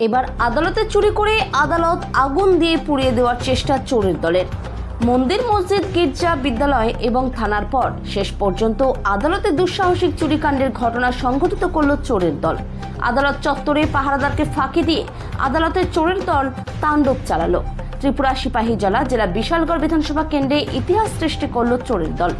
এবার আদালতে চুরি করে আদালত আগুন দিয়ে পুড়িয়ে দেওয়ার চেষ্টা চোরের দলের। মন্দির, মসজিদ, গির্জা, বিদ্যালয় এবং থানার পর শেষ পর্যন্ত আদালতে দুঃসাহসিক চুরিকাণ্ডের ঘটনা সংঘটিত করল চোরের দল। আদালত চত্বরে পাহারাদারকে ফাঁকি দিয়ে আদালতের চোরের দল তাণ্ডব চালালো। ত্রিপুরা সিপাহীজলা জেলা বিশালগড় বিধানসভা কেন্দ্রে ইতিহাস সৃষ্টি করল চোরের দল।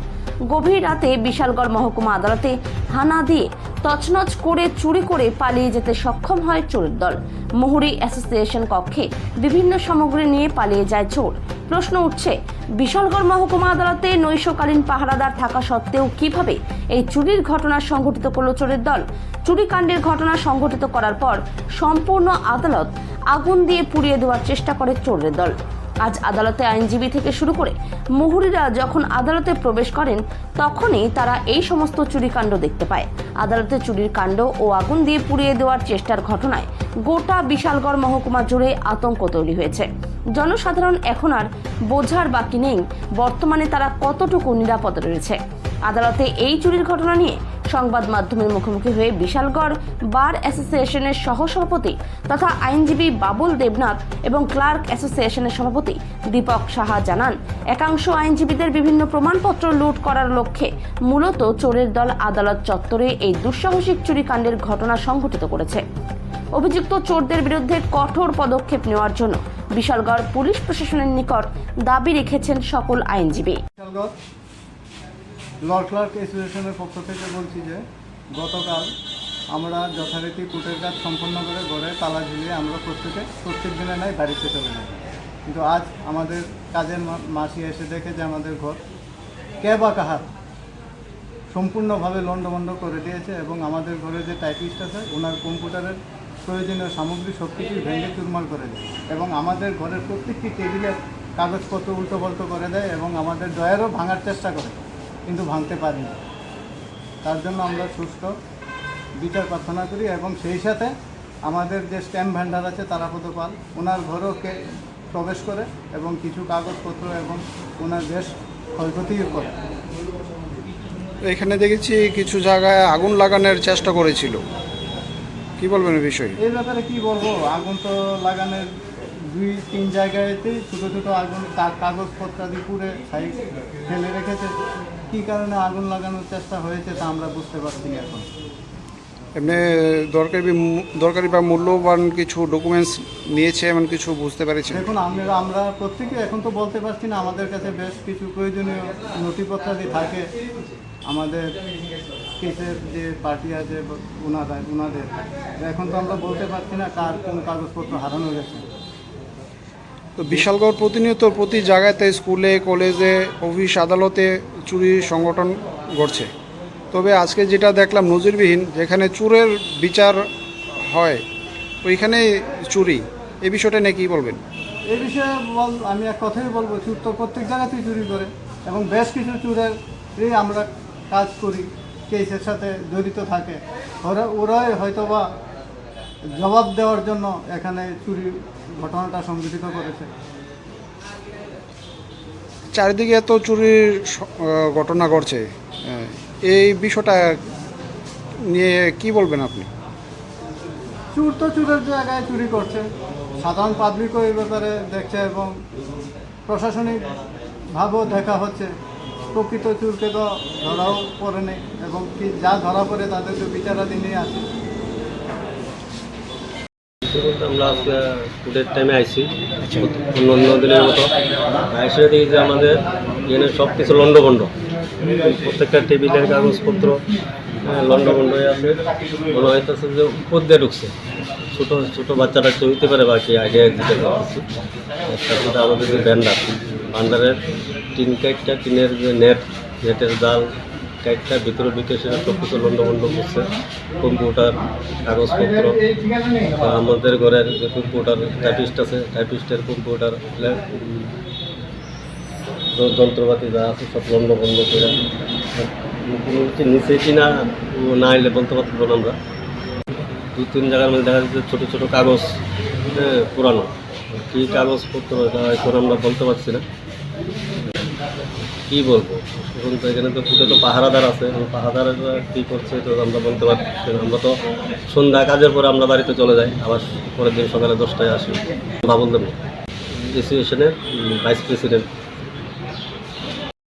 গভীর রাতে বিশালগড় মহকুমা আদালতে হানা দিয়ে তছনছ করে চুরি করে পালিয়ে যেতে সক্ষম হয় চোরের দল। মুহুরী অ্যাসোসিয়েশন কক্ষে বিভিন্ন সামগ্রী নিয়ে পালিয়ে যায় চোর। প্রশ্ন উঠছে, বিশালগড় মহকুমা আদালতে নৈশকালীন পাহারাদার থাকা সত্ত্বেও কীভাবে এই চুরির ঘটনা সংঘটিত করল চোরের দল? চুরিকাণ্ডের ঘটনা সংঘটিত করার পর সম্পূর্ণ আদালত আগুন দিয়ে পুড়িয়ে দেওয়ার চেষ্টা করে চোরের দল। আজ আদালতে আইনজীবী থেকে শুরু করে মুহুরিরা যখন আদালতে প্রবেশ করেন, তখনই তারা এই সমস্ত চুরিকাণ্ড দেখতে পায়। আদালতে চুরির কাণ্ড ও আগুন দিয়ে পুড়িয়ে দেওয়ার চেষ্টার ঘটনায় গোটা বিশালগড় মহকুমা জুড়ে আতঙ্ক তৈরি হয়েছে। জনসাধারণ এখন আর বোঝার বাকি নেই, বর্তমানে তারা কতটুকু নিরাপদে রয়েছে। আদালতে এই চুরির ঘটনা নিয়ে সংবাদ মাধ্যমের মুখোমুখি হয়ে বিশালগড় বার অ্যাসোসিয়েশনের সহসভাপতি তথা আইনজীবী বাবুল দেবনাথ এবং ক্লার্ক অ্যাসোসিয়েশনের সভাপতি দীপক সাহা জানান, একাংশ আইনজীবীদের বিভিন্ন প্রমাণপত্র লুট করার লক্ষ্যে মূলত চোরের দল আদালত চত্বরে এই দুঃসাহসিক চুরিকাণ্ডের ঘটনা সংঘটিত করেছে। অভিযুক্ত চোরদের বিরুদ্ধে কঠোর পদক্ষেপ নেওয়ার জন্য বিশালগড় পুলিশ প্রশাসনের নিকট দাবি রেখেছেন সকল আইনজীবী। ল ক্লার্ক অ্যাসোসিয়েশনের পক্ষ থেকে বলছি যে, গতকাল আমরা যথারীতি কুটের কাজ সম্পন্ন করে ঘরে তালা ঝুলিয়ে আমরা প্রত্যেকে, প্রত্যেক দিনে নাই বাড়িতে চলে যাই কিন্তু আজ আমাদের কাজের মাসি এসে দেখে যে আমাদের ঘর কে বা কাহার সম্পূর্ণভাবে লণ্ডভণ্ড করে দিয়েছে এবং আমাদের ঘরে যে টাইপিস্ট আছে, ওনার কম্পিউটারের প্রয়োজনীয় সামগ্রী সব কিছুই ভেঙে চুরমার করে দেয় এবং আমাদের ঘরের প্রত্যেকটি টেবিলের কাগজপত্র উল্টো পাল্টো করে দেয় এবং আমাদের ডয়ারও ভাঙার চেষ্টা করে। কিন্তু ভাঙতে পারিনি। তার জন্য আমরা সুস্থ বিচার প্রার্থনা করি এবং সেই সাথে আমাদের যে স্ট্যাম্প ভ্যান্ডার আছে তারাপদ পাল ওনার ঘরেও কে প্রবেশ করে এবং কিছু কাগজপত্র এবং ওনার বেশ ক্ষয়ক্ষতিও করে। এখানে দেখেছি কিছু জায়গায় আগুন লাগানোর চেষ্টা করেছিল। কি বলবেন বিষয়ে? এই ব্যাপারে কি বলব? আগুন তো লাগানোর দুই তিন জায়গাতেই ছোটো ছোটো আগুন কা- কাগজপত্রাদি পুড়ে সাইড ফেলে রেখেছে। কী কারণে আগুন লাগানোর চেষ্টা হয়েছে তা আমরা বুঝতে পারছি না এখন। এমনি দরকারি দরকারি বা মূল্যবান কিছু ডকুমেন্টস নিয়েছে এমন কিছু বুঝতে পেরেছেন? দেখুন আমরা আমরা প্রত্যেকে এখন তো বলতে পারছি না আমাদের কাছে বেশ কিছু প্রয়োজনীয় নথিপত্রাদি থাকে। আমাদের কেসের যে পার্টি আছে ওনারা ওনাদের। এখন তো আমরা বলতে পারছি না কার কোন কাগজপত্র হারানো গেছে। তো বিশালগড় প্রতিনিয়ত প্রতি জায়গাতে স্কুলে, কলেজে, অফিস, আদালতে চুরি সংগঠন ঘটছে তবে আজকে যেটা দেখলাম নজিরবিহীন, যেখানে চুরের বিচার হয় ওইখানে চুরি। এই বিষয়টা নিয়ে কী বলবেন? এই বিষয়ে বল, আমি এক কথাই বলব, চুর তো প্রত্যেক জায়গাতেই চুরি করে, এবং বেশ কিছু চুরের আমরা কাজ করি, কেসের সাথে জড়িত থাকে। ওরা, ওরাই হয়তোবা জবাব দেওয়ার জন্য এখানে চুরি ঘটনাটা সংঘটিত করেছে। চারিদিকে এত চুরির ঘটনা ঘটছে। এই বিষয়টা নিয়ে কি বলবেন আপনি? চুর তো চুরের জায়গায় চুরি করছে। সাধারণ পাবলিকও এই ব্যাপারে দেখছে এবং প্রশাসনিকভাবেও দেখা হচ্ছে। প্রকৃত চুরকে তো ধরাও পড়ে নেই এবং কি যা ধরা পড়ে তাদেরকে বিচারাধীন নিয়ে আছে। সে বলতে আমরা আজকে ফুডের টাইমে আইছি। অন্য অন্য দিনের মতো। আইসে দেখি যে আমাদের এখানে সব কিছু লন্ডভন্ড প্রত্যেকটা টেবিলের কাগজপত্র হ্যাঁ, লন্ডভন্ড হয়ে আছে। মনে হইতেছে যে উপর দিয়ে ঢুকছে। ছোটো ছোটো বাচ্চাটা কেউ হইতে পারে বাকি আইডিয়া দিতে একটা সেটা আমাদের যে ব্যান্ডার ভান্ডারের টিন কাইটটা টিনের যে নেট নেটের জাল কাইটটা ভিতরে ভিতরে সেটা সব কিছু করছে কম্পিউটার, কাগজপত্র। আমাদের ঘরের যে কম্পিউটার টাইপিস্ট আছে টাইপিস্টের কম্পিউটার যন্ত্রপাতি যা আছে সব বন্ধ করে নিচে কিনা না এলে বলতে পারতাম না আমরা। দু তিন জায়গার মধ্যে দেখা যাচ্ছে ছোটো ছোটো কাগজ পুরানো। কী কাগজপত্র এটা আমরা বলতে পারছি না। কী বলব? এখন তো এখানে তো ফুটে তো পাহারাদার আছে পাহাদার কী করছে তো আমরা বলতে পারছি আমরা তো সন্ধ্যা কাজের পরে আমরা বাড়িতে চলে যাই, আবার পরের দিন সকালে দশটায় আসি। বাবুল দেব। অ্যাসোসিয়েশনের ভাইস প্রেসিডেন্ট